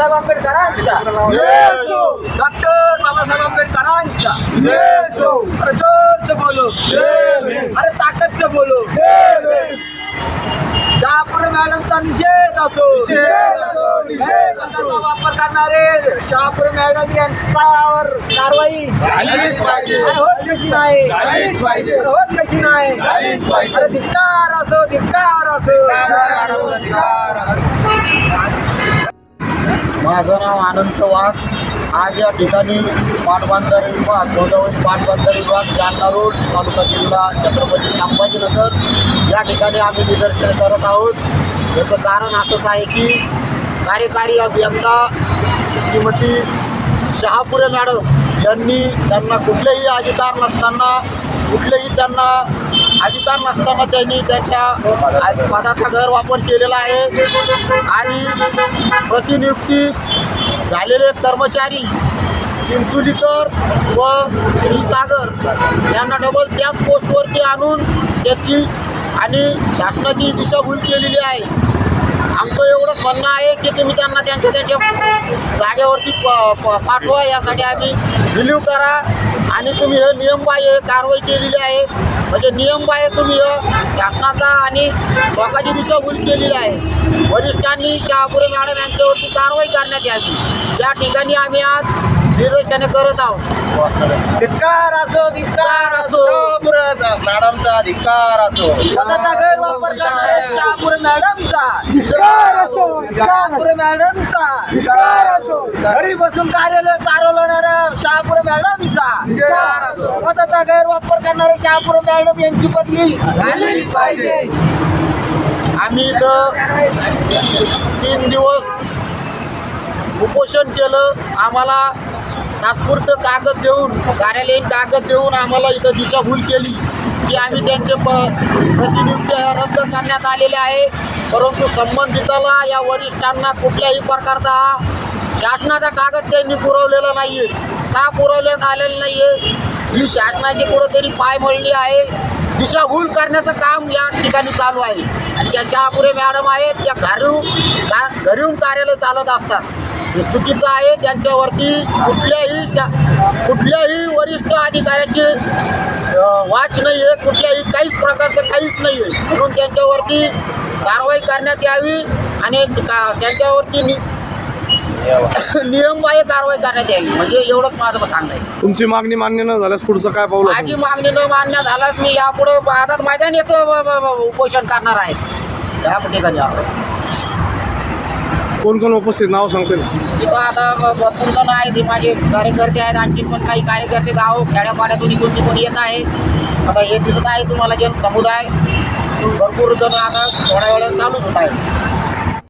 बाबासाहेब आंबेडकरांचा. डॉक्टर बाबासाहेब आंबेडकरांचा. अरे जोरचं बोलो. अरे ताकदचं बोलो. शहापूर मॅडमचा निषेध असो. निषेधाचा वापर करणारे शहापूर मॅडम यांच्यावर कारवाई. होत कशी नाही? होत कशी नाही. अरे धिक्कार असो धिक्कार असो. माझं नाव आनंद वाघ आज या ठिकाणी पाटबंधारे विभाग गोदावरी पाटबंधारे विभाग जालना रोड तालुका जिल्हा छत्रपती संभाजीनगर. या ठिकाणी आम्ही निदर्शन करत आहोत. याचं कारण असंच आहे की कार्यकारी अभियंता श्रीमती शहापुरे मॅडम यांनी त्यांना कुठलेही अधिकार नसताना कुठलेही त्यांना अधिकार नसताना त्यांनी त्याच्या पदाचा गैरवापर केलेला आहे. आणि प्रतिनियुक्ती झालेले कर्मचारी. चिंचुलीकर व श्रीसागर यांना डबल त्याच पोस्टवरती आणून त्याची आणि शासनाची दिशाभूल केलेली आहे. आमचं एवढंच म्हणणं आहे की तुम्ही त्यांना त्यांच्या त्यांच्या जागेवरती प- प- पाठवा. यासाठी आम्ही रिलीव्ह करा. आणि तुम्ही हे नियमबाह्य कारवाई केलेली आहे. म्हणजे नियमबाह्य तुम्ही हे शासनाचा आणि लोकांची दिशाभूल केलेली आहे. वरिष्ठांनी शहापुरे मॅडम यांच्यावरती कारवाई करण्यात यावी. त्या ठिकाणी आम्ही आज निदर्शने करत आहोत. धिक्कार असो धिक्कार. असो. मॅडमचा अधिकार असो. पदाचा गैरवापर करणारे शहापूर मॅडमचा. शहापूर मॅडमचा घरी बसून कार्यालय चालवणाऱ्या शहापूर मॅडमचा. पदाचा गैरवापर करणारे शहापूर मॅडम यांची बदली झालीच पाहिजे. आम्ही इथं तीन दिवस उपोषण केलं. आम्हाला तात्पुरतं कागद देऊन कार्यालयीन कागद देऊन आम्हाला इथं दिशाभूल केली. की आम्ही त्यांचे प प्रतिनियुक्ती रद्द करण्यात आलेले आहे. परंतु संबंधिताला या वरिष्ठांना कुठल्याही प्रकारचा शासनाचा कागद त्यांनी पुरवलेला नाही आहे का पुरवण्यात आलेलं नाही आहे ही शासनाची कुठंतरी पाय मळली आहे. दिशाभूल करण्याचं काम या ठिकाणी चालू आहे. आणि ज्या शहापुरे मॅडम आहेत त्या घरून का घरी कार्यालय चालत असतात. हे चुकीचं आहे. त्यांच्यावरती कुठल्याही कुठल्याही वरिष्ठ अधिकाऱ्याचे वाच नाही आहे कुठल्याही काहीच प्रकारचं काहीच नाही आहे म्हणून त्यांच्यावरती कारवाई करण्यात यावी आणि का- त्यांच्यावरती नि नियमबाह्य कारवाई करण्यात यावी. म्हणजे एवढंच माझं सांगणं आहे. तुमची मागणी मान्य न झाल्यास पुढचं काय पाऊल माझी मागणी न मान्य झाल्यास मी यापुढे आता मैदान येतो उपोषण करणार आहे त्या ठिकाणी असं. कोण कोण उपस्थित? नाव सांगतील तिथं आता भरपूर जण आहेत. ते माझे कार्यकर्ते आहेत. आणखी पण काही कार्यकर्ते गाव खेड्यापाड्यातून इकडून तिकडून येत आहे. आता हे दिसत आहे तुम्हाला जन समुदाय. भरपूर जण आता थोड्या वेळात चालूच होत आहे